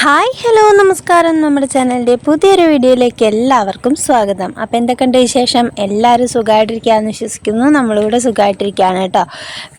Hi hello നമസ്കാരം. നമ്മുടെ ചാനലിന്റെ പുതിയൊരു വീഡിയോയിലേക്ക് എല്ലാവർക്കും സ്വാഗതം. അപ്പോൾ എന്തൊക്കെയുണ്ട് വിശേഷം? എല്ലാവരും സുഖമായിട്ടിരിക്കുകയെന്ന് വിശ്വസിക്കുന്നു. നമ്മളിവിടെ സുഖമായിട്ടിരിക്കുകയാണ് കേട്ടോ.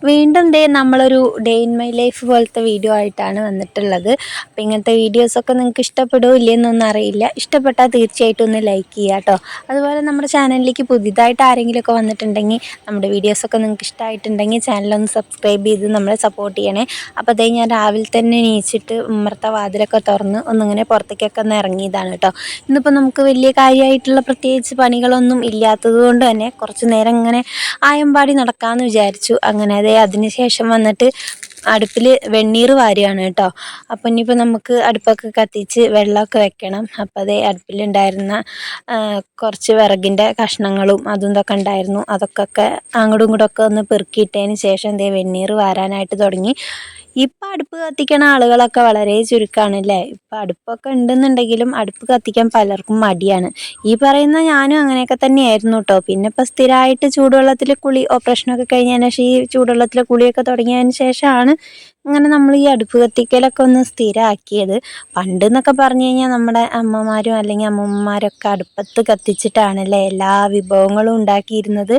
വീണ്ടും ഡേ നമ്മളൊരു ഡേ ഇൻ മൈ ലൈഫ് പോലത്തെ വീഡിയോ ആയിട്ടാണ് വന്നിട്ടുള്ളത്. അപ്പോൾ ഇങ്ങനത്തെ വീഡിയോസൊക്കെ നിങ്ങൾക്ക് ഇഷ്ടപ്പെടുമോ ഇല്ലയെന്നൊന്നും അറിയില്ല. ഇഷ്ടപ്പെട്ടാൽ തീർച്ചയായിട്ടും ഒന്ന് ലൈക്ക് ചെയ്യുക കേട്ടോ. അതുപോലെ നമ്മുടെ ചാനലിലേക്ക് പുതിയതായിട്ട് ആരെങ്കിലുമൊക്കെ വന്നിട്ടുണ്ടെങ്കിൽ നമ്മുടെ വീഡിയോസൊക്കെ നിങ്ങൾക്ക് ഇഷ്ടമായിട്ടുണ്ടെങ്കിൽ ചാനലൊന്ന് സബ്സ്ക്രൈബ് ചെയ്ത് നമ്മളെ സപ്പോർട്ട് ചെയ്യണേ. അപ്പോൾ അതേ ഞാൻ രാവിലെ തന്നെ നീച്ചിട്ട് ഉമ്മർത്ത വാതിലൊക്കെ തുറന്ന് ഒന്നിങ്ങനെ പുറത്തേക്കൊക്കെ ഒന്ന് ഇറങ്ങിയതാണ് കേട്ടോ. ഇന്നിപ്പോൾ നമുക്ക് വലിയ കാര്യമായിട്ടുള്ള പ്രത്യേകിച്ച് പണികളൊന്നും ഇല്ലാത്തത് കൊണ്ട് തന്നെ കുറച്ച് നേരം ഇങ്ങനെ ആയമ്പാടി നടക്കാമെന്ന് വിചാരിച്ചു. അങ്ങനെ അതേ അതിന് ശേഷം വന്നിട്ട് അടുപ്പിൽ വെണ്ണീർ വാരുകയാണ് കേട്ടോ. അപ്പം ഇനിയിപ്പോൾ നമുക്ക് അടുപ്പൊക്കെ കത്തിച്ച് വെള്ളമൊക്കെ വെക്കണം. അപ്പോൾ അതേ അടുപ്പിലുണ്ടായിരുന്ന കുറച്ച് വിറകിന്റെ കഷ്ണങ്ങളും അതും ഇതൊക്കെ ഉണ്ടായിരുന്നു. അതൊക്കെ അങ്ങോട്ടും ഇങ്ങോട്ടൊക്കെ ഒന്ന് പെറുക്കിയിട്ടതിന് ശേഷം എന്തേ വെണ്ണീർ വാരാനായിട്ട് തുടങ്ങി. ഇപ്പം അടുപ്പ് കത്തിക്കണ ആളുകളൊക്കെ വളരെ ചുരുക്കമാണ് അല്ലേ ഇപ്പം അടുപ്പൊക്കെ ഉണ്ടെന്നുണ്ടെങ്കിലും അടുപ്പ് കത്തിക്കാൻ പലർക്കും മടിയാണ്. ഈ പറയുന്ന ഞാനും അങ്ങനെയൊക്കെ തന്നെയായിരുന്നു കേട്ടോ പിന്നെ ഇപ്പം സ്ഥിരമായിട്ട് ചൂടുവെള്ളത്തിൽ കുളി ഓപ്പറേഷനൊക്കെ കഴിഞ്ഞതിന് ശേഷം ഈ ചൂടുവെള്ളത്തിൽ കുളിയൊക്കെ തുടങ്ങിയതിന് ശേഷമാണ് അങ്ങനെ നമ്മൾ ഈ അടുപ്പ് കത്തിക്കലൊക്കെ ഒന്ന് സ്ഥിരമാക്കിയത് പണ്ട് എന്നൊക്കെ പറഞ്ഞു കഴിഞ്ഞാൽ നമ്മുടെ അമ്മമാരും അല്ലെങ്കിൽ അമ്മൂമ്മമാരൊക്കെ അടുപ്പത്ത് കത്തിച്ചിട്ടാണല്ലേ എല്ലാ വിഭവങ്ങളും ഉണ്ടാക്കിയിരുന്നത്.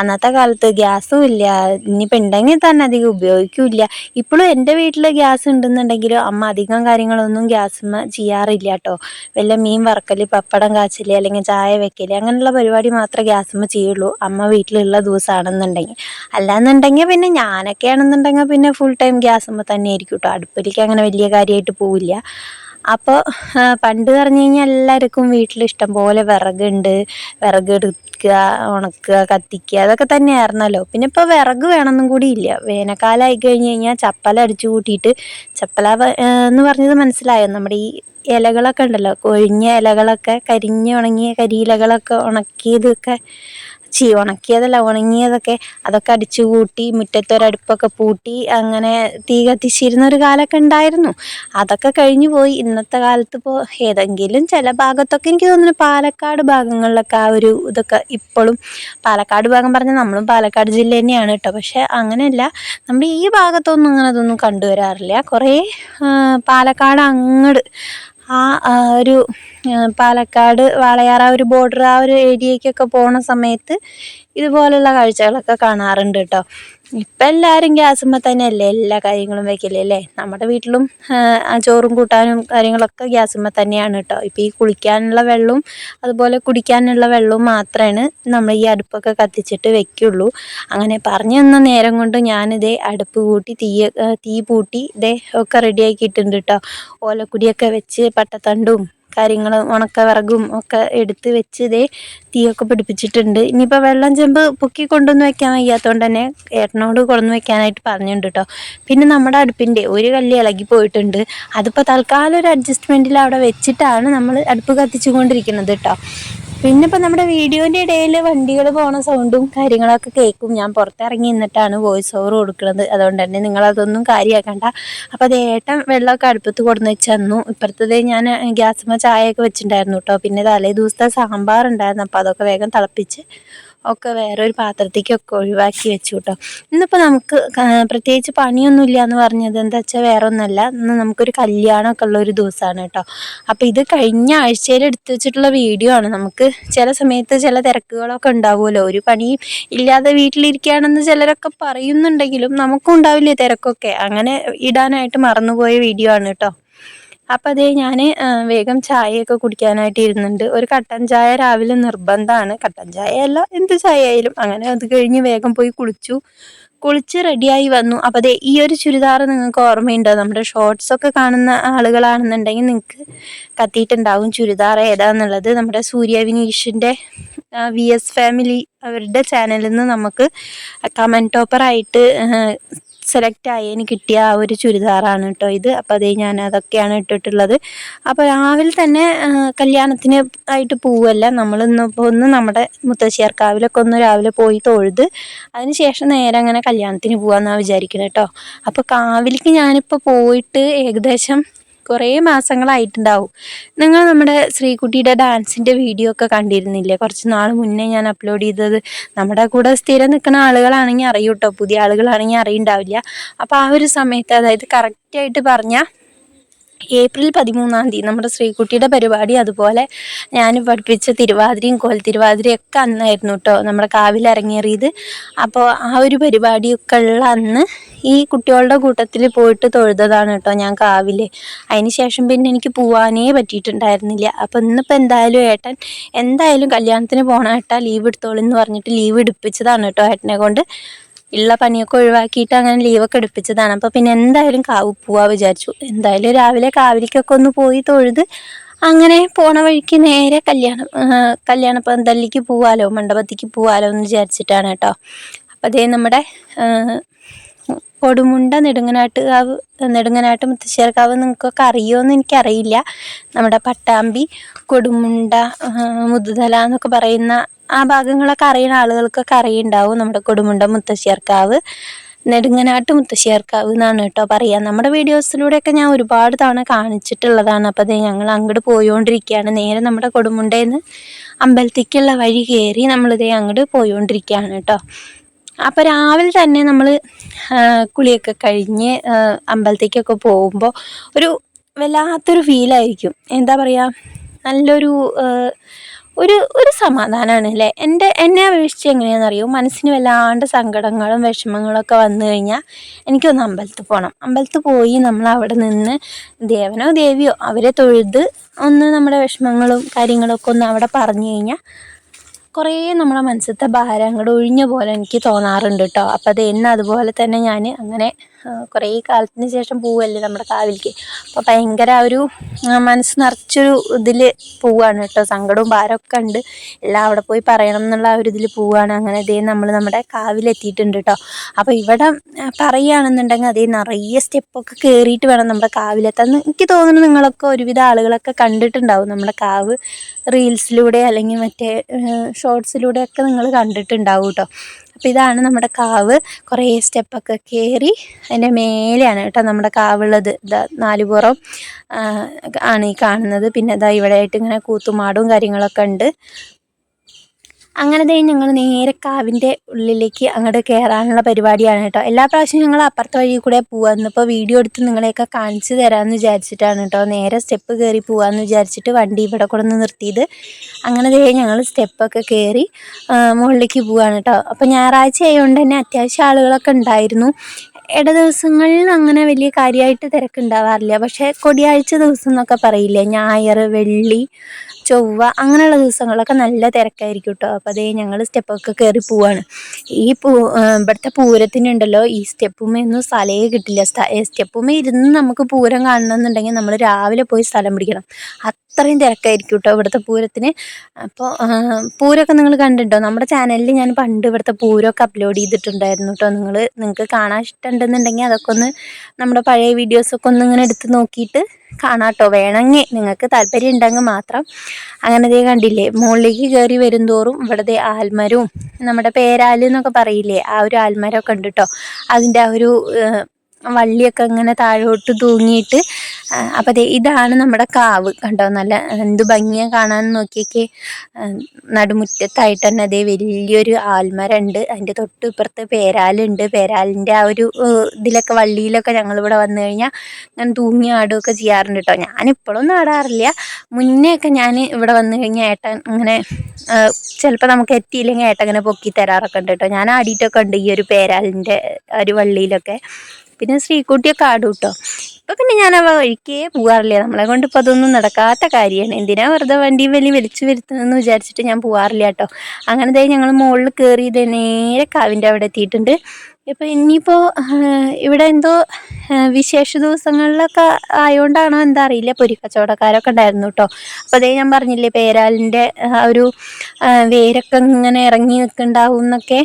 അന്നത്തെ കാലത്ത് ഗ്യാസും ഇല്ല. ഇനിയിപ്പോൾ ഉണ്ടെങ്കിൽ തന്നെ അധികം ഉപയോഗിക്കില്ല. ഇപ്പോഴും എന്റെ വീട്ടിൽ ഗ്യാസ് ഉണ്ടെന്നുണ്ടെങ്കിലും അമ്മ അധികം കാര്യങ്ങളൊന്നും ഗ്യാസ് ചെയ്യാറില്ല കേട്ടോ. വല്ല മീൻ വറക്കൽ പപ്പടം കാച്ചൽ അല്ലെങ്കിൽ ചായ വെക്കൽ അങ്ങനെയുള്ള പരിപാടി മാത്രമേ ഗ്യാസുമ്മ ചെയ്യുള്ളൂ. അമ്മ വീട്ടിലുള്ള ദിവസമാണെന്നുണ്ടെങ്കിൽ. അല്ലാന്നുണ്ടെങ്കിൽ പിന്നെ ഞാനൊക്കെ ആണെന്നുണ്ടെങ്കിൽ പിന്നെ ഫുൾ ടൈം ഗ്യാസുമ്മ തന്നെ ആയിരിക്കും കേട്ടോ. അടുപ്പിലേക്ക് അങ്ങനെ വലിയ കാര്യമായിട്ട് പോവില്ല. അപ്പോൾ പണ്ട് പറഞ്ഞു കഴിഞ്ഞാൽ എല്ലാവർക്കും വീട്ടിൽ ഇഷ്ടം പോലെ വിറകുണ്ട്. വിറക് എടുക്കുക ഉണക്കുക കത്തിക്കുക അതൊക്കെ തന്നെ തന്നെയായിരുന്നല്ലോ. പിന്നെ ഇപ്പോൾ വിറക് വേണമെന്നും കൂടി ഇല്ല. വേനൽക്കാലമായി കഴിഞ്ഞ് കഴിഞ്ഞാൽ ചപ്പല അടിച്ചു കൂട്ടിയിട്ട് ചപ്പല എന്ന് പറഞ്ഞത് മനസ്സിലായോ? നമ്മുടെ ഈ ഇലകളൊക്കെ ഉണ്ടല്ലോ. കൊഴിഞ്ഞ ഇലകളൊക്കെ കരിഞ്ഞ് ഉണങ്ങിയ കരിയിലകളൊക്കെ ഉണക്കിയതൊക്കെ. ചീ ഉണക്കിയതല്ല ഉണങ്ങിയതൊക്കെ അതൊക്കെ അടിച്ചു കൂട്ടി മുറ്റത്തൊരടുപ്പൊക്കെ പൂട്ടി അങ്ങനെ തീ കത്തിച്ചിരുന്ന ഒരു കാലമൊക്കെ ഉണ്ടായിരുന്നു. അതൊക്കെ കഴിഞ്ഞു പോയി. ഇന്നത്തെ കാലത്ത് ഇപ്പോൾ ഏതെങ്കിലും ചില ഭാഗത്തൊക്കെ എനിക്ക് തോന്നുന്നു പാലക്കാട് ഭാഗങ്ങളിലൊക്കെ ആ ഒരു ഇതൊക്കെ ഇപ്പോഴും പാലക്കാട് ഭാഗം പറഞ്ഞാൽ നമ്മളും പാലക്കാട് ജില്ല തന്നെയാണ് കേട്ടോ. പക്ഷെ അങ്ങനെയല്ല. നമ്മുടെ ഈ ഭാഗത്തൊന്നും അങ്ങനെ അതൊന്നും കണ്ടുവരാറില്ല. കുറേ പാലക്കാട് അങ്ങോട്ട് ആ ഒരു പാലക്കാട് വാളയാർ ആ ഒരു ബോർഡർ ആ ഒരു ഏരിയയ്ക്കൊക്കെ പോണ സമയത്ത് ഇതുപോലുള്ള കാഴ്ചകളൊക്കെ കാണാറുണ്ട് കേട്ടോ ഇപ്പം എല്ലാവരും ഗ്യാസുമ്മ തന്നെയല്ലേ എല്ലാ കാര്യങ്ങളും വയ്ക്കില്ലേ അല്ലേ നമ്മുടെ വീട്ടിലും ചോറും കൂട്ടാനും കാര്യങ്ങളൊക്കെ ഗ്യാസുമ്മ തന്നെയാണ് കേട്ടോ ഇപ്പം ഈ കുളിക്കാനുള്ള വെള്ളവും അതുപോലെ കുടിക്കാനുള്ള വെള്ളവും മാത്രമാണ് നമ്മൾ ഈ അടുപ്പൊക്കെ കത്തിച്ചിട്ട് വെക്കുള്ളൂ. അങ്ങനെ പറഞ്ഞു തന്ന നേരം കൊണ്ട് ഞാനിതേ അടുപ്പ് കൂട്ടി തീ തീ പൂട്ടി ഇതേ ഒക്കെ റെഡിയാക്കിയിട്ടുണ്ട് കേട്ടോ ഓലക്കുടിയൊക്കെ വെച്ച് പട്ടത്തണ്ടും കാര്യങ്ങൾ ഉണക്ക വിറകും ഒക്കെ എടുത്ത് വെച്ച് ഇതേ തീയൊക്കെ പിടിപ്പിച്ചിട്ടുണ്ട്. ഇനിയിപ്പോൾ വെള്ളം ചെമ്പ് പൊക്കി കൊണ്ടുവന്ന് വെക്കാൻ വയ്യാത്തതുകൊണ്ട് തന്നെ ഏട്ടനോട് കൊണ്ടുവന്ന് വെക്കാനായിട്ട് പറഞ്ഞിട്ടുണ്ട് കേട്ടോ പിന്നെ നമ്മുടെ അടുപ്പിന്റെ ഒരു കല്ല് ഇളകി പോയിട്ടുണ്ട്. അതിപ്പോൾ തൽക്കാലം ഒരു അഡ്ജസ്റ്റ്മെന്റിൽ അവിടെ വെച്ചിട്ടാണ് നമ്മൾ അടുപ്പ് കത്തിച്ചുകൊണ്ടിരിക്കുന്നത് കേട്ടോ പിന്നെ ഇപ്പം നമ്മുടെ വീഡിയോന്റെ ഇടയിൽ വണ്ടികൾ പോണ സൗണ്ടും കാര്യങ്ങളൊക്കെ കേൾക്കും ഞാൻ പുറത്തിറങ്ങി നിന്നിട്ടാണ് വോയിസ് ഓവർ കൊടുക്കുന്നത് അതുകൊണ്ട് തന്നെ നിങ്ങൾ അതൊന്നും കാര്യമാക്കണ്ട അപ്പോൾ അത് ഏട്ടൻ വെള്ളമൊക്കെ അടുപ്പത്ത് കൊടുന്ന് വെച്ച് തന്നു. ഇപ്പുറത്തത് ഞാൻ ഗ്യാസുമ്മ ചായയൊക്കെ വെച്ചിട്ടുണ്ടായിരുന്നു കേട്ടോ. പിന്നെ തലേ ദിവസത്തെ സാമ്പാർ ഉണ്ടായിരുന്നു അപ്പോൾ അതൊക്കെ വേഗം തിളപ്പിച്ച് ഒക്കെ വേറൊരു പാത്രത്തേക്കൊക്കെ ഒഴിവാക്കി വെച്ചു കേട്ടോ ഇന്നിപ്പോൾ നമുക്ക് പ്രത്യേകിച്ച് പണിയൊന്നുമില്ല എന്ന് പറഞ്ഞത് എന്താ വെച്ചാൽ വേറെ ഒന്നല്ല ഇന്ന് നമുക്കൊരു കല്യാണമൊക്കെ ഉള്ള ഒരു ദിവസമാണ് കേട്ടോ. അപ്പോൾ ഇത് കഴിഞ്ഞ ആഴ്ചയിൽ എടുത്തു വെച്ചിട്ടുള്ള വീഡിയോ ആണ്. നമുക്ക് ചില സമയത്ത് ചില തിരക്കുകളൊക്കെ ഉണ്ടാവുമല്ലോ. ഒരു പണിയും ഇല്ലാതെ വീട്ടിലിരിക്കുകയാണെന്ന് ചിലരൊക്കെ പറയുന്നുണ്ടെങ്കിലും നമുക്കും ഉണ്ടാവില്ലേ തിരക്കൊക്കെ. അങ്ങനെ ഇടാനായിട്ട് മറന്നുപോയ വീഡിയോ ആണ് കേട്ടോ. അപ്പം അതേ ഞാൻ വേഗം ചായയൊക്കെ കുടിക്കാനായിട്ട് ഇരുന്നുണ്ട്. ഒരു കട്ടൻ ചായ രാവിലെ നിർബന്ധമാണ് കട്ടൻ ചായ അല്ല എന്ത് ചായ ആയാലും അങ്ങനെ അത് കഴിഞ്ഞ് വേഗം പോയി കുളിച്ചു. കുളിച്ച് റെഡിയായി വന്നു. അപ്പോൾ അതെ ഈ ഒരു ചുരിദാർ നിങ്ങൾക്ക് ഓർമ്മയുണ്ടോ? നമ്മുടെ ഷോർട്സ് ഒക്കെ കാണുന്ന ആളുകളാണെന്നുണ്ടെങ്കിൽ നിങ്ങൾക്ക് കത്തിയിട്ടുണ്ടാവും ചുരിദാർ ഏതാന്നുള്ളത്. നമ്മുടെ സൂര്യ വിനീഷിന്റെ വി എസ് ഫാമിലി അവരുടെ ചാനലിൽ നിന്ന് നമുക്ക് കമന്റ് ടോപ്പറായിട്ട് സെലക്ട് ആയതിന് കിട്ടിയ ആ ഒരു ചുരിദാറാണ് കേട്ടോ ഇത്. അപ്പോൾ അതേ ഞാൻ അതൊക്കെയാണ് ഇട്ടിട്ടുള്ളത്. അപ്പോൾ രാവിലെ തന്നെ കല്യാണത്തിന് ആയിട്ട് പോവല്ല. നമ്മൾ ഇന്നിപ്പോൾ ഒന്ന് നമ്മുടെ മുത്തശ്ശിയാർക്കാവിലൊക്കെ ഒന്ന് രാവിലെ പോയി തൊഴുത് അതിന് ശേഷം നേരെ അങ്ങനെ കല്യാണത്തിന് പോകാമെന്നാണ് വിചാരിക്കുന്നത് കേട്ടോ അപ്പോൾ കാവിലേക്ക് ഞാനിപ്പോൾ പോയിട്ട് ഏകദേശം കുറേ മാസങ്ങളായിട്ടുണ്ടാവും. നിങ്ങൾ നമ്മുടെ ശ്രീകുട്ടിയുടെ ഡാൻസിന്റെ വീഡിയോ ഒക്കെ കണ്ടിരുന്നില്ലേ? കുറച്ച് നാൾ മുന്നേ ഞാൻ അപ്ലോഡ് ചെയ്തത് നമ്മുടെ കൂടെ സ്ഥിരം നിൽക്കുന്ന ആളുകളാണെങ്കിൽ അറിയൂട്ടോ? പുതിയ ആളുകളാണെങ്കിൽ അറിയുണ്ടാവില്ല അപ്പോൾ ആ ഒരു സമയത്ത് അതായത് കറക്റ്റായിട്ട് പറഞ്ഞാൽ ഏപ്രിൽ പതിമൂന്നാം തീയതി നമ്മുടെ ശ്രീകുട്ടിയുടെ പരിപാടി അതുപോലെ ഞാൻ പഠിപ്പിച്ച തിരുവാതിരയും കോൽ തിരുവാതിരയും ഒക്കെ അന്നായിരുന്നു കേട്ടോ നമ്മുടെ കാവിൽ ഇറങ്ങിയറിയത്. അപ്പോൾ ആ ഒരു പരിപാടിയൊക്കെ ഉള്ള അന്ന് ഈ കുട്ടികളുടെ കൂട്ടത്തിൽ പോയിട്ട് തൊഴുതതാണ് കേട്ടോ ഞാൻ കാവിൽ ശേഷം പിന്നെ എനിക്ക് പോവാനേ പറ്റിയിട്ടുണ്ടായിരുന്നില്ല. അപ്പോൾ ഇന്നിപ്പോൾ എന്തായാലും ഏട്ടൻ എന്തായാലും കല്യാണത്തിന് പോകണം ഏട്ടാ ലീവ് എടുത്തോളൂ എന്ന് പറഞ്ഞിട്ട് ലീവ് എടുപ്പിച്ചതാണ് കേട്ടോ ഏട്ടനെ കൊണ്ട്. ഉള്ള പണിയൊക്കെ ഒഴിവാക്കിയിട്ട് അങ്ങനെ ലീവൊക്കെ എടുപ്പിച്ചതാണ്. അപ്പോൾ പിന്നെ എന്തായാലും കാവ് പോവാ വിചാരിച്ചു. എന്തായാലും രാവിലെ കാവിലേക്കൊക്കെ ഒന്ന് പോയി തൊഴുത് അങ്ങനെ പോണ വഴിക്ക് നേരെ കല്യാണം കല്യാണ പന്തല്ലിക്ക് പോവാലോ മണ്ഡപത്തിക്ക് പോവാലോ എന്ന് വിചാരിച്ചിട്ടാണ് കേട്ടോ. അപ്പോൾ അതേ നമ്മുടെ കൊടുമുണ്ട നെടുങ്ങനാട്ട് കാവ് നെടുങ്ങനാട്ട് മുത്തശ്ശേർക്കാവ് നിങ്ങൾക്കൊക്കെ അറിയുമെന്ന് എനിക്കറിയില്ല. നമ്മുടെ പട്ടാമ്പി കൊടുമുണ്ട മുതുതല എന്നൊക്കെ പറയുന്ന ആ ഭാഗങ്ങളൊക്കെ അറിയുന്ന ആളുകൾക്കൊക്കെ അറിയുണ്ടാവും. നമ്മുടെ കൊടുമുണ്ട മുത്തശ്ശിയർക്കാവ് നെടുങ്ങനാട്ട് മുത്തശ്ശിയർക്കാവ് എന്നാണ് കേട്ടോ പറയുക നമ്മുടെ വീഡിയോസിലൂടെയൊക്കെ ഞാൻ ഒരുപാട് തവണ കാണിച്ചിട്ടുള്ളതാണ്. അപ്പോൾ അതേ ഞങ്ങൾ അങ്ങോട്ട് പോയോണ്ടിരിക്കുകയാണ്. നേരെ നമ്മുടെ കൊടുമുണ്ടേന്ന് അമ്പലത്തേക്കുള്ള വഴി കയറി നമ്മളിതേ അങ്ങോട്ട് പോയോണ്ടിരിക്കുകയാണ് കേട്ടോ. അപ്പോൾ രാവിലെ തന്നെ നമ്മൾ കുളിയൊക്കെ കഴിഞ്ഞ് അമ്പലത്തേക്കൊക്കെ പോകുമ്പോൾ ഒരു വല്ലാത്തൊരു ഫീലായിരിക്കും എന്താ പറയുക നല്ലൊരു ഒരു ഒരു സമാധാനമാണ് അല്ലേ? എന്റെ എന്നെ അപേക്ഷിച്ച് എങ്ങനെയാണെന്ന് അറിയോ മനസ്സിന് വല്ലാണ്ട് സങ്കടങ്ങളും വിഷമങ്ങളൊക്കെ വന്നു കഴിഞ്ഞാൽ എനിക്കൊന്ന് അമ്പലത്തിൽ പോകണം. അമ്പലത്തിൽ പോയി നമ്മൾ അവിടെ നിന്ന് ദേവനോ ദേവിയോ അവരെ തൊഴുത് ഒന്ന് നമ്മുടെ വിഷമങ്ങളും കാര്യങ്ങളൊക്കെ ഒന്ന് അവിടെ പറഞ്ഞു കഴിഞ്ഞാൽ കുറേ നമ്മുടെ മനസ്സിലത്തെ ഭാരം അങ്ങോട്ട് ഒഴിഞ്ഞ പോലെ എനിക്ക് തോന്നാറുണ്ട് കേട്ടോ. അപ്പോൾ അത് എന്നെ അതുപോലെ തന്നെ ഞാൻ അങ്ങനെ കുറേ കാലത്തിന് ശേഷം പോവല്ലേ നമ്മുടെ കാവിലേക്ക്. അപ്പോൾ ഭയങ്കര ഒരു മനസ്സ് നിറച്ചൊരു ഇതിൽ പോവുകയാണ് കേട്ടോ. സങ്കടവും ഭാരമൊക്കെ ഉണ്ട്. എല്ലാം അവിടെ പോയി പറയണം എന്നുള്ള ഒരു ഇതിൽ പോവുകയാണ് അങ്ങനെ അതേ നമ്മൾ നമ്മുടെ കാവിലെത്തിയിട്ടുണ്ട് കേട്ടോ. അപ്പോൾ ഇവിടെ പറയുകയാണെന്നുണ്ടെങ്കിൽ അതേ നിറയെ സ്റ്റെപ്പൊക്കെ കയറിയിട്ട് വേണം നമ്മുടെ കാവിലെത്താൻ. എനിക്ക് തോന്നുന്നു നിങ്ങളൊക്കെ ഒരുവിധ ആളുകളൊക്കെ കണ്ടിട്ടുണ്ടാവും. നമ്മുടെ കാവ് റീൽസിലൂടെ അല്ലെങ്കിൽ മറ്റേ ഷോർട്സിലൂടെയൊക്കെ നിങ്ങൾ കണ്ടിട്ടുണ്ടാവും കേട്ടോ. അപ്പോൾ ഇതാണ് നമ്മുടെ കാവ്. കുറേ സ്റ്റെപ്പൊക്കെ കയറി അതിന്റെ മേലെയാണ് കേട്ടോ നമ്മുടെ കാവുള്ളത്. ഇതാ നാലുപുറം ആണ് ഈ കാണുന്നത്. പിന്നെ ഇതാ ഇവിടെ ആയിട്ട് ഇങ്ങനെ കൂത്തുമാടും കാര്യങ്ങളൊക്കെ ഉണ്ട്. അങ്ങനെ തന്നെ ഞങ്ങൾ നേരെ കാവിന്റെ ഉള്ളിലേക്ക് അങ്ങോട്ട് കയറാനുള്ള പരിപാടിയാണ് കേട്ടോ. എല്ലാ പ്രാവശ്യവും ഞങ്ങൾ അപ്പുറത്തെ വഴി കൂടെ പോകാമെന്ന് ഇപ്പോൾ വീഡിയോ എടുത്ത് നിങ്ങളെയൊക്കെ കാണിച്ചു തരാമെന്ന് വിചാരിച്ചിട്ടാണ് കേട്ടോ. നേരെ സ്റ്റെപ്പ് കയറി പോകാമെന്ന് വിചാരിച്ചിട്ട് വണ്ടി ഇവിടെ കൊണ്ടു നിർത്തിയത്. അങ്ങനെ തന്നെ ഞങ്ങൾ സ്റ്റെപ്പൊക്കെ കയറി മുകളിലേക്ക് പോവാണ് കേട്ടോ. അപ്പോൾ ഞായറാഴ്ച ആയതുകൊണ്ട് തന്നെ അത്യാവശ്യം ആളുകളൊക്കെ ഉണ്ടായിരുന്നു. ഇട ദിവസങ്ങളിൽ അങ്ങനെ വലിയ കാര്യമായിട്ട് തിരക്കുണ്ടാവാറില്ല. പക്ഷേ കൊടിയാഴ്ച ദിവസം എന്നൊക്കെ പറയില്ലേ? ഞായർ വെള്ളി ചൊവ്വ അങ്ങനെയുള്ള ദിവസങ്ങളൊക്കെ നല്ല തിരക്കായിരിക്കും കേട്ടോ അപ്പോൾ അതേ ഞങ്ങൾ സ്റ്റെപ്പൊക്കെ കയറി പോവാണ്. ഈ പൂ ഇവിടുത്തെ പൂരത്തിനുണ്ടല്ലോ ഈ സ്റ്റെപ്പുമ്മയൊന്നും സ്ഥലേ കിട്ടില്ല. സ്റ്റെപ്പുമേ ഇരുന്ന് നമുക്ക് പൂരം കാണണമെന്നുണ്ടെങ്കിൽ നമ്മൾ രാവിലെ പോയി സ്ഥലം പിടിക്കണം. അത്രയും തിരക്കായിരിക്കും കേട്ടോ ഇവിടുത്തെ പൂരത്തിന്. അപ്പോൾ പൂരമൊക്കെ നിങ്ങൾ കണ്ടിട്ടോ നമ്മുടെ ചാനലിൽ ഞാൻ പണ്ട് ഇവിടുത്തെ പൂരമൊക്കെ അപ്ലോഡ് ചെയ്തിട്ടുണ്ടായിരുന്നു കേട്ടോ നിങ്ങൾ നിങ്ങൾക്ക് കാണാൻ ഇഷ്ടമുണ്ടെന്നുണ്ടെങ്കിൽ അതൊക്കെ ഒന്ന് നമ്മുടെ പഴയ വീഡിയോസൊക്കെ ഒന്ന് ഇങ്ങനെ എടുത്ത് നോക്കിയിട്ട് കാണാം കേട്ടോ വേണമെങ്കിൽ നിങ്ങൾക്ക് താല്പര്യം ഉണ്ടെങ്കിൽ മാത്രം. അങ്ങനെ ദേ കണ്ടില്ലേ മുകളിലേക്ക് കയറി വരുംതോറും ഇവിടുത്തെ ആൽമരവും നമ്മുടെ പേരാൽ എന്നൊക്കെ പറയില്ലേ ആ ഒരു ആൽമരമൊക്കെ ഉണ്ട് കേട്ടോ അതിന്റെ ആ ഒരു വള്ളിയൊക്കെ ഇങ്ങനെ താഴോട്ട് തൂങ്ങിയിട്ട് അപ്പോൾ അതെ ഇതാണ് നമ്മുടെ കാവ് കണ്ടോ? നല്ല എന്ത് ഭംഗിയാണ് കാണാൻ നോക്കിയൊക്കെ. നടുമുറ്റത്തായിട്ട് തന്നെ അതേ വലിയൊരു ആൽമരം ഉണ്ട് അതിന്റെ തൊട്ട് ഇപ്പുറത്ത് പേരാലുണ്ട്. പേരാലിന്റെ ആ ഒരു ഇതിലൊക്കെ വള്ളിയിലൊക്കെ ഞങ്ങളിവിടെ വന്നു കഴിഞ്ഞാൽ ഞാൻ തൂങ്ങി ആടുകയൊക്കെ ചെയ്യാറുണ്ട് കേട്ടോ ഞാനിപ്പോഴൊന്നും ആടാറില്ല. മുന്നേ ഒക്കെ ഞാൻ ഇവിടെ വന്നു കഴിഞ്ഞാൽ ഏട്ടൻ ഇങ്ങനെ ചിലപ്പോൾ നമുക്ക് എത്തിയില്ലെങ്കിൽ ഏട്ടൻ ഇങ്ങനെ പൊക്കി തരാറൊക്കെ ഉണ്ട് കേട്ടോ ഞാൻ ആടിയിട്ടൊക്കെ ഉണ്ട് ഈ ഒരു പേരാലിന്റെ ഒരു വള്ളിയിലൊക്കെ. പിന്നെ ശ്രീക്കുട്ടിയൊക്കെ ആടും കേട്ടോ ഇപ്പം പിന്നെ ഞാൻ അവ ഒഴിക്കേ പോകാറില്ല നമ്മളെ കൊണ്ട് ഇപ്പം അതൊന്നും നടക്കാത്ത കാര്യമാണ് എന്തിനാ വെറുതെ വണ്ടി വലി വലിച്ചു വരുത്തുന്നതെന്ന് വിചാരിച്ചിട്ട് ഞാൻ പോവാറില്ല കേട്ടോ. അങ്ങനെ ഞങ്ങൾ മുകളിൽ കയറി ഇത് നേരെ കാവിന്റെ അവിടെ എത്തിയിട്ടുണ്ട്. ഇപ്പോൾ ഇനിയിപ്പോൾ ഇവിടെ എന്തോ വിശേഷ ദിവസങ്ങളിലൊക്കെ ആയതുകൊണ്ടാണോ എന്താ അറിയില്ല. പൊരിക്കച്ചവടക്കാരൊക്കെ ഉണ്ടായിരുന്നു കേട്ടോ അപ്പോൾ അതേ ഞാൻ പറഞ്ഞില്ലേ പേരാലിന്റെ ഒരു വേരൊക്കെ ഇങ്ങനെ ഇറങ്ങി നിൽക്കുന്നുണ്ടാവും എന്നൊക്കെ.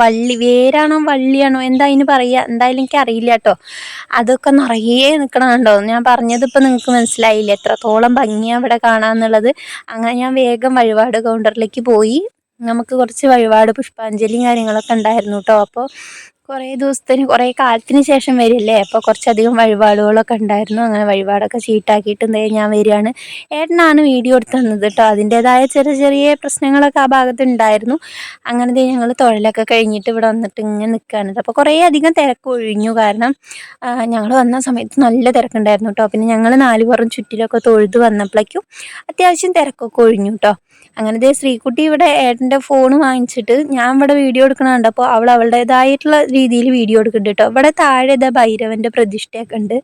വള്ളി വേരാണോ വള്ളിയാണോ എന്താ അതിന് പറയുക എന്തായാലും എനിക്ക് അറിയില്ല കേട്ടോ അതൊക്കെ നിറയെ നിൽക്കണമുണ്ടോ ഞാൻ പറഞ്ഞത് ഇപ്പോൾ നിങ്ങൾക്ക് മനസ്സിലായില്ല? എത്രത്തോളം ഭംഗിയാണ് അവിടെ കാണാമെന്നുള്ളത് അങ്ങനെ ഞാൻ വേഗം വഴിപാട് കൗണ്ടറിലേക്ക് പോയി. നമുക്ക് കുറച്ച് വഴിപാട് പുഷ്പാഞ്ജലിയും കാര്യങ്ങളൊക്കെ ഉണ്ടായിരുന്നു കേട്ടോ അപ്പോൾ കുറേ ദിവസത്തിന് കുറേ കാലത്തിന് ശേഷം വരില്ലേ? അപ്പോൾ കുറച്ചധികം വഴിപാടുകളൊക്കെ ഉണ്ടായിരുന്നു. അങ്ങനെ വഴിപാടൊക്കെ ചീട്ടാക്കിയിട്ട് ഞാൻ വരികയാണ്. ഏട്ടനാണ് വീഡിയോ എടുത്തു തന്നത് കേട്ടോ. അതിന്റേതായ ചെറിയ ചെറിയ പ്രശ്നങ്ങളൊക്കെ ആ ഭാഗത്ത് ഉണ്ടായിരുന്നു. അങ്ങനെ ദേ ഞങ്ങൾ തൊഴിലൊക്കെ കഴിഞ്ഞിട്ട് ഇവിടെ വന്നിട്ട് ഇങ്ങനെ നിൽക്കുകയാണ് അപ്പോൾ കുറേ അധികം തിരക്ക് ഒഴിഞ്ഞു. കാരണം ഞങ്ങൾ വന്ന സമയത്ത് നല്ല തിരക്കുണ്ടായിരുന്നു കേട്ടോ. പിന്നെ ഞങ്ങൾ നാല് ചുറ്റിലൊക്കെ തൊഴുത് വന്നപ്പോഴേക്കും അത്യാവശ്യം തിരക്കൊക്കെ ഒഴിഞ്ഞു കേട്ടോ. അങ്ങനെ ദേ ശ്രീകുട്ടി ഇവിടെ ഏട്ടന്റെ ഫോൺ വാങ്ങിച്ചിട്ട് ഞാൻ ഇവിടെ വീഡിയോ എടുക്കണ കണ്ടപ്പോൾ അവൾ അവളുടേതായിട്ടുള്ള രീതിയിൽ വീഡിയോ എടുക്കുന്നുണ്ട് കേട്ടോ ഇവിടെ താഴെ ഇതാ ഭൈരവന്റെ പ്രതിഷ്ഠയൊക്കെ ഉണ്ട്.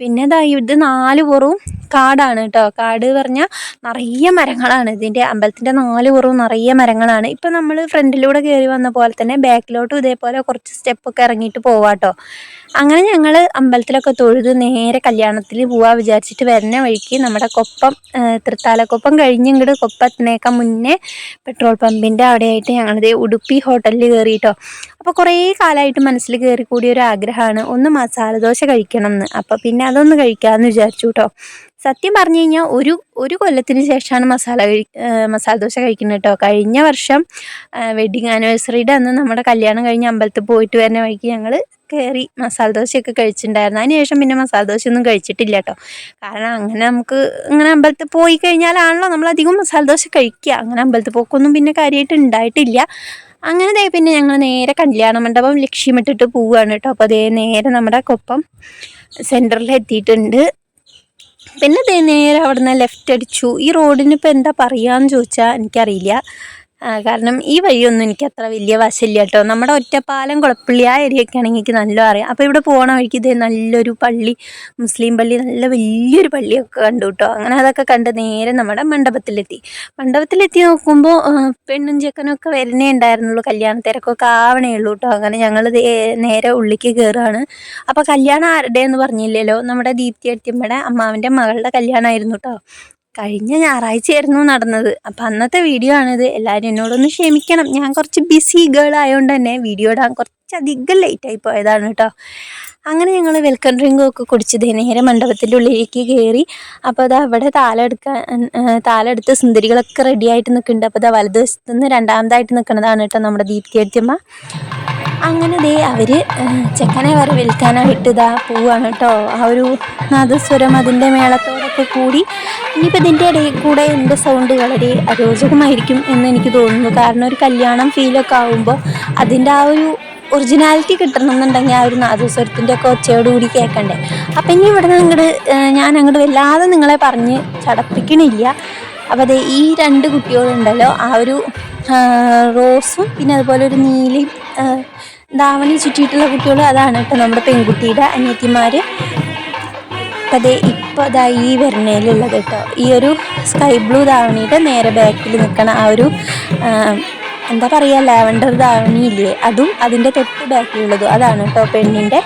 പിന്നെ ഇതാ ഇത് നാല് പുറവും കാടാണ് കേട്ടോ കാട് പറഞ്ഞാൽ നിറയെ മരങ്ങളാണ്. ഇതിന്റെ അമ്പലത്തിന്റെ നാല് പുറവും നിറയെ മരങ്ങളാണ്. ഇപ്പം നമ്മൾ ഫ്രണ്ടിലൂടെ കയറി വന്ന പോലെ തന്നെ ബാക്കിലോട്ടും ഇതേപോലെ കുറച്ച് സ്റ്റെപ്പൊക്കെ ഇറങ്ങിയിട്ട് പോവാട്ടോ അങ്ങനെ ഞങ്ങൾ അമ്പലത്തിലൊക്കെ തൊഴുത് നേരെ കല്യാണത്തിൽ പോവാ വിചാരിച്ചിട്ട് വരുന്ന വഴിക്ക് നമ്മുടെ കൊപ്പം തൃത്താലക്കൊപ്പം കഴിഞ്ഞിങ്ങോട്ട് കൊപ്പത്തിനേക്കാൾ മുന്നേ പെട്രോൾ പമ്പിന്റെ അവിടെയായിട്ട് ഞങ്ങളിത് ഉടുപ്പി ഹോട്ടലിൽ കയറിയിട്ടോ അപ്പോൾ കുറേ കാലമായിട്ട് മനസ്സിൽ കയറി കൂടിയ ഒരു ആഗ്രഹമാണ് ഒന്ന് മസാല ദോശ കഴിക്കണം എന്ന് അപ്പോൾ പിന്നെ അതൊന്ന് കഴിക്കാമെന്ന് വിചാരിച്ചു കേട്ടോ സത്യം പറഞ്ഞു കഴിഞ്ഞാൽ ഒരു ഒരു കൊല്ലത്തിന് ശേഷമാണ് മസാല കഴി മസാല ദോശ കഴിക്കുന്നത് കേട്ടോ കഴിഞ്ഞ വർഷം വെഡിങ് ആനിവേഴ്സറിയുടെ അന്ന് നമ്മുടെ കല്യാണം കഴിഞ്ഞ് അമ്പലത്തിൽ പോയിട്ട് വരുന്ന വഴിക്ക് ഞങ്ങൾ കയറി മസാല ദോശയൊക്കെ കഴിച്ചിട്ടുണ്ടായിരുന്നു. അതിന് ശേഷം പിന്നെ മസാല ദോശയൊന്നും കഴിച്ചിട്ടില്ല കേട്ടോ കാരണം അങ്ങനെ നമുക്ക് ഇങ്ങനെ അമ്പലത്തിൽ പോയി കഴിഞ്ഞാലാണല്ലോ നമ്മൾ അധികം മസാല ദോശ കഴിക്കുക. അങ്ങനെ അമ്പലത്തിൽ പോക്കൊന്നും പിന്നെ കാര്യമായിട്ട് ഉണ്ടായിട്ടില്ല. അങ്ങനെ ദേ പിന്നെ ഞങ്ങൾ നേരെ കല്യാണ മണ്ഡപം ലക്ഷ്യമിട്ടിട്ട് പോവുകയാണ് കേട്ടോ. അപ്പോൾ അതേ നേരെ നമ്മുടെ കൊപ്പം സെന്ററിൽ എത്തിയിട്ടുണ്ട്. പിന്നെ ദേ നേരെ അവിടെ നിന്ന് ലെഫ്റ്റ് അടിച്ചു. ഈ റോഡിന് ഇപ്പോൾ എന്താ പറയുകയെന്ന് ചോദിച്ചാൽ എനിക്കറിയില്ല. കാരണം ഈ വഴിയൊന്നും എനിക്ക് അത്ര വലിയ വശമില്ല കേട്ടോ. നമ്മുടെ ഒറ്റപ്പാലം കുളപ്പള്ളി ആ ഏരിയയൊക്കെ ആണെങ്കിൽ എനിക്ക് നല്ല അറിയാം. അപ്പോൾ ഇവിടെ പോകണ വഴിക്ക് ഇതേ നല്ലൊരു പള്ളി മുസ്ലിം പള്ളി നല്ല വലിയൊരു പള്ളിയൊക്കെ കണ്ടു കേട്ടോ. അങ്ങനെ അതൊക്കെ കണ്ട് നേരെ നമ്മുടെ മണ്ഡപത്തിലെത്തി. മണ്ഡപത്തിലെത്തി നോക്കുമ്പോൾ പെണ്ണും ചെക്കനൊക്കെ വരുന്നേ ഉണ്ടായിരുന്നുള്ളൂ. കല്യാണ തിരക്കൊക്കെ ആവണേ ഉള്ളൂ കേട്ടോ. അങ്ങനെ ഞങ്ങൾ നേരെ ഉള്ളിക്ക് കയറുകയാണ് അപ്പോൾ കല്യാണം ആരുടെ എന്ന് പറഞ്ഞില്ലല്ലോ. നമ്മുടെ ദീപ്തി എത്തിയമ്മയുടെ അമ്മാവിന്റെ മകളുടെ കല്യാണമായിരുന്നു കേട്ടോ. കഴിഞ്ഞ ഞായറാഴ്ചയായിരുന്നു നടന്നത്. അപ്പം അന്നത്തെ വീഡിയോ ആണിത്. എല്ലാവരും എന്നോടൊന്ന് ക്ഷമിക്കണം. ഞാൻ കുറച്ച് ബിസി ഗേൾ ആയതുകൊണ്ട് തന്നെ വീഡിയോ ഇടാൻ കുറച്ചധികം ലേറ്റായി പോയതാണ് കേട്ടോ. അങ്ങനെ ഞങ്ങൾ വെൽക്കം ഡ്രിങ്കും ഒക്കെ കുടിച്ചത് നേരെ മണ്ഡപത്തിന്റെ ഉള്ളിലേക്ക് കയറി അപ്പോൾ അത് അവിടെ താലെടുക്കാൻ താലെടുത്ത് സുന്ദരികളൊക്കെ റെഡിയായിട്ട് നിൽക്കുന്നുണ്ട്. അപ്പോൾ അത് വലതുവശത്തുനിന്ന് രണ്ടാമതായിട്ട് നിൽക്കുന്നതാണ് കേട്ടോ നമ്മുടെ ദീപ്തി അടിയമ്മ അങ്ങനെ ദേ അവർ ചെക്കനെ വരവേൽക്കാനായിട്ട് ഇതാ പോവാണ് കേട്ടോ. ആ ഒരു നാദസ്വരം അതിന്റെ മേളത്തോടൊക്കെ കൂടി ഇനിയിപ്പോൾ ഇതിന്റെ ഇടയിൽ കൂടെ എന്റെ സൗണ്ട് വളരെ അരോചകമായിരിക്കും എന്ന് എനിക്ക് തോന്നുന്നു. കാരണം ഒരു കല്യാണം ഫീലൊക്കെ ആകുമ്പോൾ അതിന്റെ ആ ഒരു ഒറിജിനാലിറ്റി കിട്ടണമെന്നുണ്ടെങ്കിൽ ആ ഒരു നാദസ്വരത്തിന്റെ ഒക്കെ ഒച്ചയോട് കൂടി കേൾക്കണ്ടേ. അപ്പം ഇനി ഇവിടെ നിന്ന് അങ്ങോട്ട് ഞാൻ അങ്ങോട്ട് വല്ലാതെ നിങ്ങളെ പറഞ്ഞ് ചടപ്പിക്കണില്ല. അപ്പോൾ അതെ ഈ രണ്ട് കുട്ടികളുണ്ടല്ലോ. ആ ഒരു റോസും പിന്നെ അതുപോലെ ഒരു നീലയും ധാവണി ചുറ്റിയിട്ടുള്ള കുട്ടികൾ അതാണ് കേട്ടോ നമ്മുടെ പെൺകുട്ടിയുടെ അനിയത്തിമാർ അതെ ഇപ്പോൾ അതാ ഈ വരണയിലുള്ളത് കേട്ടോ. ഈ ഒരു സ്കൈ ബ്ലൂ ധാവണിയുടെ നേരെ ബാക്കിൽ നിൽക്കണ ആ ഒരു എന്താ പറയുക ലാവൻഡർ ധാവണിയില്ലേ അതും അതിന്റെ തൊട്ട് ബാക്കിലുള്ളതും. അതാണ് കേട്ടോ പെണ്ണിന്റെ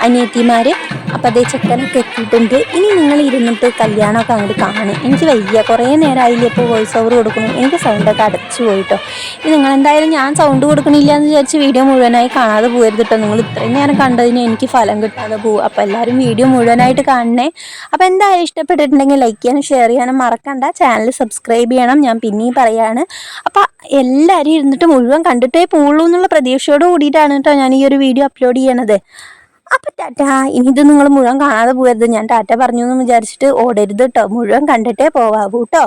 അനിയത്തിമാർ അപ്പോൾ അതേ ചെക്കനൊക്കെ എത്തിയിട്ടുണ്ട് ഇനി നിങ്ങൾ ഇരുന്നിട്ട് കല്യാണമൊക്കെ അങ്ങോട്ട് കാണും എനിക്ക് വയ്യ. കുറേ നേരമായില്ലേ ഇപ്പോൾ വോയിസ് ഓവർ കൊടുക്കണം എനിക്ക് സൗണ്ടൊക്കെ അടച്ചു പോയിട്ടോ. ഇനി നിങ്ങൾ എന്തായാലും ഞാൻ സൗണ്ട് കൊടുക്കണില്ല എന്ന് വിചാരിച്ച് വീഡിയോ മുഴുവനായി കാണാതെ പോകരുത് കേട്ടോ നിങ്ങൾ ഇത്രയും നേരം കണ്ടതിന് എനിക്ക് ഫലം കിട്ടാതെ പോകും അപ്പോൾ എല്ലാവരും വീഡിയോ മുഴുവനായിട്ട് കാണണേ. അപ്പോൾ എന്തായാലും ഇഷ്ടപ്പെട്ടിട്ടുണ്ടെങ്കിൽ ലൈക്ക് ചെയ്യാനും ഷെയർ ചെയ്യാനും മറക്കണ്ട. ചാനൽ സബ്സ്ക്രൈബ് ചെയ്യണം. ഞാൻ പിന്നെയും പറയാണ്. അപ്പോൾ എല്ലാവരും ഇരുന്നിട്ട് മുഴുവൻ കണ്ടിട്ടേ പോളൂ എന്നുള്ള പ്രതീക്ഷയോട് കൂടിയിട്ടാണ് കേട്ടോ ഞാൻ ഈ ഒരു വീഡിയോ അപ്ലോഡ് ചെയ്യണത്. അപ്പം ടാറ്റ ഇനി ഇത് നിങ്ങൾ മുഴുവൻ കാണാതെ പോകരുത്. ഞാൻ ടാറ്റ പറഞ്ഞു എന്ന് വിചാരിച്ചിട്ട് ഓടരുത് കേട്ടോ മുഴുവൻ കണ്ടിട്ടേ പോവാവൂ കേട്ടോ